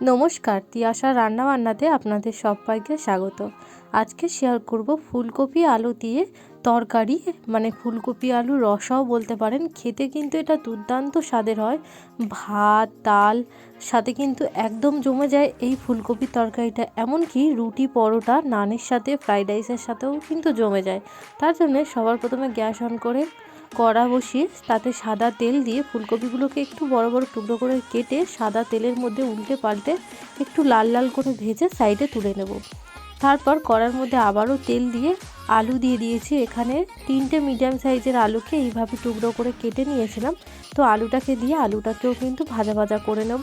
নমস্কার, তিয়াশা রান্নাবান্নাতে আপনাদের সবাইকে স্বাগত। আজকে শেয়ার করব ফুলকপি আলু দিয়ে তরকারি মানে ফুলকপি আলু রসাও বলতে পারেন। খেতে কিন্তু এটা দুর্দান্ত স্বাদের হয়। ভাত, ডাল, সাথে কিন্তু একদম জমে যায় এই ফুলকপি তরকারিটা। এমনকি রুটি পরোটা, নানের সাথে ফ্রাইড রাইসের সাথেও কিন্তু জমে যায়। তার জন্য সবার প্রথমে গ্যাস অন করে কড়া বসিয়ে তাতে সাদা তেল দিয়ে ফুলকপিগুলোকে একটু বড় বড় টুকরো করে কেটে সাদা তেলের মধ্যে উল্টে পাল্টে একটু লাল লাল করে ভেজে সাইডে তুলে নেব। তারপর কড়ার মধ্যে আবারও তেল দিয়ে আলু দিয়ে দিয়েছি। এখানে তিনটে মিডিয়াম সাইজের আলুকে এইভাবে টুকরো করে কেটে নিয়েছিলাম। তো আলুটাকে দিয়ে আলুটাকেও কিন্তু ভাজা ভাজা করে নেব।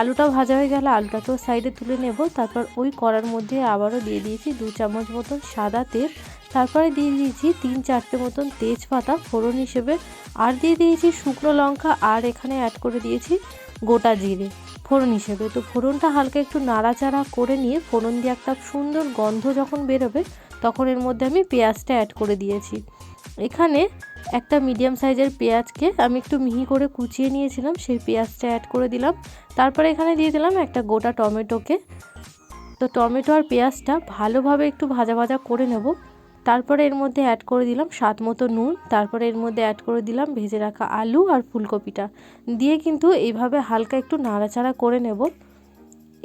আলুটা ভাজা হয়ে গেলে আলুটাকেও সাইডে তুলে নেব। তারপর ওই কড়ার মধ্যে আবারও দিয়ে দিয়েছি দু চামচ মতন সাদা তেল। তারপরে দিয়ে দিয়েছি তিন চারটে মতন তেজপাতা ফোড়ন হিসেবে। আর দিয়ে দিয়েছি শুকনো লঙ্কা আর এখানে অ্যাড করে দিয়েছি গোটা জিরে ফোড়ন হিসেবে। তো ফোড়নটা হালকা একটু নাড়াচাড়া করে নিয়ে ফোড়ন দিয়ে একটা সুন্দর গন্ধ যখন বেরোবে, তখন এর মধ্যে আমি পেঁয়াজটা অ্যাড করে দিয়েছি। এখানে একটা মিডিয়াম সাইজের পেঁয়াজকে আমি একটু মিহি করে কুচিয়ে নিয়েছিলাম, সেই পেঁয়াজটা অ্যাড করে দিলাম। তারপরে এখানে দিয়ে দিলাম একটা গোটা টমেটোকে। তো টমেটো আর পেঁয়াজটা ভালোভাবে একটু ভাজা ভাজা করে নেব। তারপরে এর মধ্যে অ্যাড করে দিলাম স্বাদ মতো নুন। তারপরে এর মধ্যে অ্যাড করে দিলাম ভেজে রাখা আলু আর ফুলকপিটা। দিয়ে কিন্তু এইভাবে হালকা একটু নাড়াচাড়া করে নেব।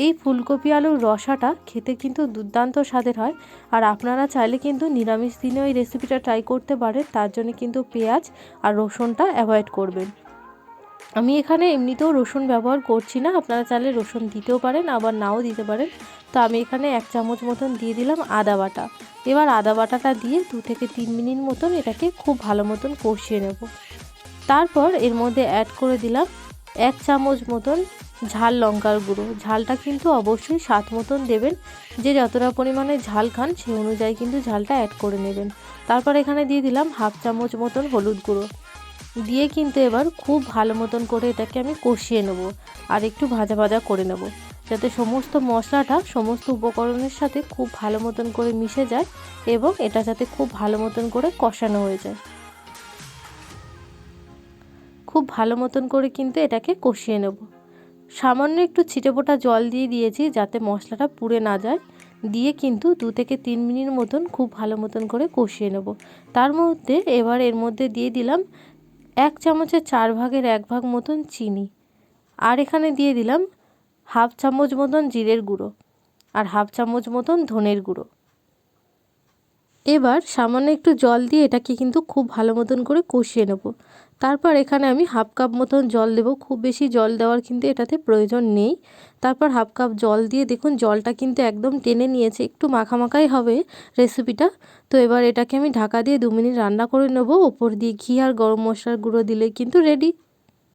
এই ফুলকপি আলুর রসাটা খেতে কিন্তু দুর্দান্ত স্বাদের হয়। আর আপনারা চাইলে কিন্তু নিরামিষ দিনেও এই রেসিপিটা ট্রাই করতে পারেন। তার জন্য কিন্তু পেঁয়াজ আর রসুনটা অ্যাভয়েড করবেন। আমি এখানে এমনিতেও রসুন ব্যবহার করছি না। আপনারা চাইলে রসুন দিতেও পারেন, আবার নাও দিতে পারেন। তো আমি এখানে এক চামচ মতন দিয়ে দিলাম আদা বাটা। এবার আদা বাটাটা দিয়ে দু থেকে তিন মিনিট মতন এটাকে খুব ভালো মতন কষিয়ে নেব। তারপর এর মধ্যে অ্যাড করে দিলাম এক চামচ মতন ঝাল লঙ্কার গুঁড়ো। ঝালটা কিন্তু অবশ্যই স্বাদ মতন দেবেন। যে যতটা পরিমাণে ঝাল খান সেই অনুযায়ী কিন্তু ঝালটা অ্যাড করে নেবেন। তারপর এখানে দিয়ে দিলাম হাফ চামচ মতন হলুদ গুঁড়ো। দিয়ে কিন্তু এবার খুব ভালো মতন করে এটাকে আমি কষিয়ে নেব আর একটু ভাজা ভাজা করে নেব। যাতে সমস্ত মশলাটা, সমস্ত উপকরণের সাথে খুব ভালো মতন করে মিশে যায় এবং এটা যাতে খুব ভালো মতন করে কষানো হয়ে যায়। খুব ভালো মতন করে কিন্তু এটাকে কষিয়ে নেব। সামান্য একটু ছিটেপোটা জল দিয়ে দিয়েছি যাতে মশলাটা পুড়ে না যায়। দিয়ে কিন্তু দু থেকে তিন মিনিট মতন খুব ভালো মতন করে কষিয়ে নেব। তার মধ্যে এবার এর মধ্যে দিয়ে দিলাম এক চামচের চার ভাগের এক ভাগ মতন চিনি। আর এখানে দিয়ে দিলাম হাফ চামচ মতন জিরের গুঁড়ো আর হাফ চামচ মতন ধনের গুঁড়ো। এবার সামান্য একটু জল দিয়ে এটাকে কিন্তু খুব ভালো মতন করে কষিয়ে নেব। তারপর এখানে আমি হাফ কাপ মতন জল দেব। খুব বেশি জল দেওয়ার কিন্তু এটাতে প্রয়োজন নেই। তারপর হাফ কাপ জল দিয়ে দেখুন জলটা কিন্তু একদম টেনে নিয়েছে। একটু মাখামাখাই হবে রেসিপিটা। তো এবার এটাকে আমি ঢাকা দিয়ে দু মিনিট রান্না করে নেব। ওপর দিয়ে ঘি আর গরম মশলার গুঁড়ো দিলে কিন্তু রেডি